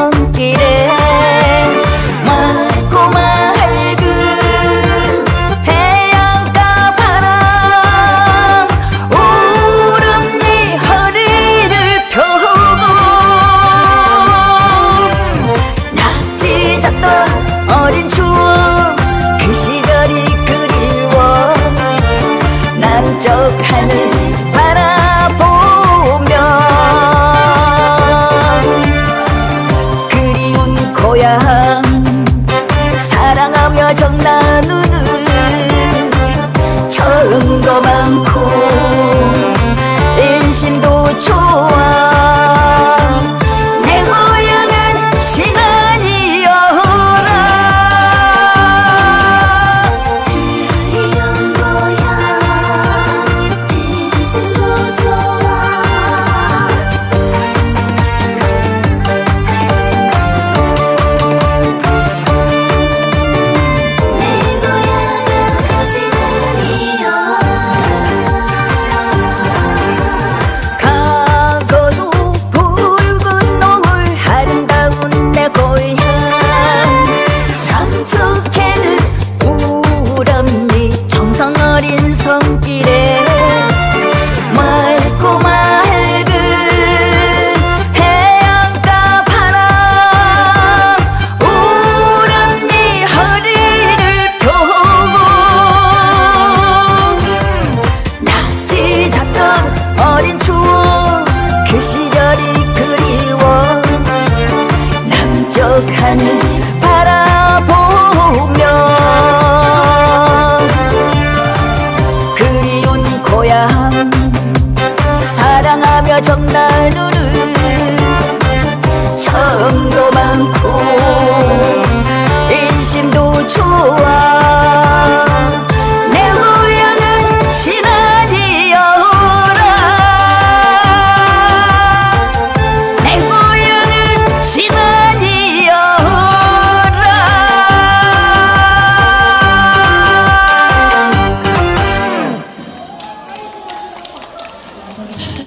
손길에 맑고 맑은 해안가 바람 오름 네 허리를 펴고 낙지 잡던 어린 추억 그 시절이 그리워 남쪽 하늘 정 나누는 처음 바라보며 그리운 고향 사랑하며 정나누를 정도 많고 인심도 좋아